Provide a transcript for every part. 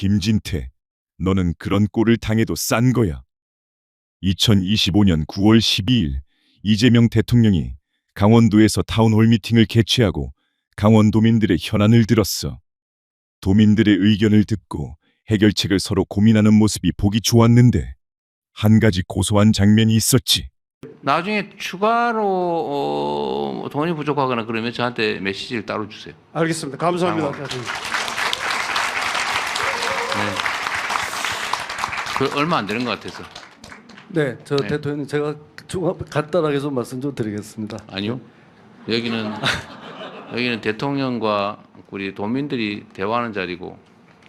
김진태, 너는 그런 꼴을 당해도 싼 거야. 2025년 9월 12일 이재명 대통령이 강원도에서 타운홀 미팅을 개최하고 강원도민들의 현안을 들었어. 도민들의 의견을 듣고 해결책을 서로 고민하는 모습이 보기 좋았는데 한 가지 고소한 장면이 있었지. 나중에 추가로 어, 돈이 부족하거나 그러면 저한테 메시지를 따로 주세요. 알겠습니다. 감사합니다. 네. 그 얼마 안 되는 것 같아서. 네, 저 네. 대통령님 제가 좀 간단하게 좀 말씀 좀 드리겠습니다. 아니요. 여기는 여기는 대통령과 우리 도민들이 대화하는 자리고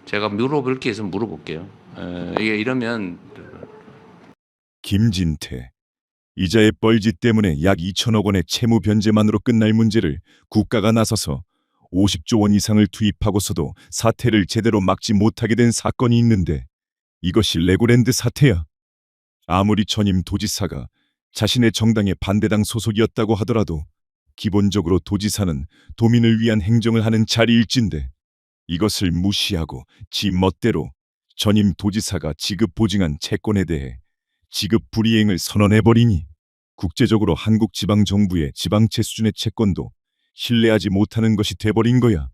제가 물어볼 게 있으면 물어볼게요. 에, 이게 이러면 김진태. 이자의 뻘짓 때문에 약 2천억 원의 채무 변제만으로 끝날 문제를 국가가 나서서 50조 원 이상을 투입하고서도 사태를 제대로 막지 못하게 된 사건이 있는데 이것이 레고랜드 사태야. 아무리 전임 도지사가 자신의 정당의 반대당 소속이었다고 하더라도 기본적으로 도지사는 도민을 위한 행정을 하는 자리일진데 이것을 무시하고 지 멋대로 전임 도지사가 지급 보증한 채권에 대해 지급 불이행을 선언해버리니 국제적으로 한국 지방 정부의 지방채 수준의 채권도 신뢰하지 못하는 것이 돼버린 거야.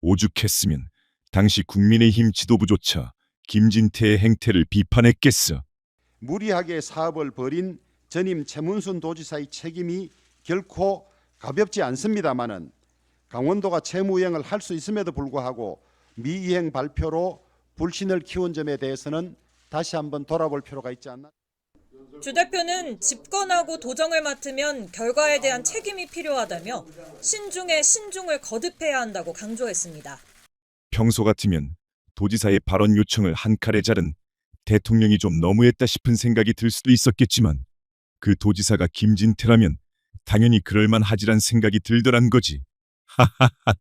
오죽했으면 당시 국민의힘 지도부조차 김진태의 행태를 비판했겠어. 무리하게 사업을 벌인 전임 최문순 도지사의 책임이 결코 가볍지 않습니다마는 강원도가 채무이행을 할 수 있음에도 불구하고 미이행 발표로 불신을 키운 점에 대해서는 다시 한번 돌아볼 필요가 있지 않나. 주 대표는 집권하고 도정을 맡으면 결과에 대한 책임이 필요하다며 신중에 신중을 거듭해야 한다고 강조했습니다. 평소 같으면 도지사의 발언 요청을 한 칼에 자른 대통령이 좀 너무했다 싶은 생각이 들 수도 있었겠지만 그 도지사가 김진태라면 당연히 그럴만 하지란 생각이 들더란 거지. 하하하.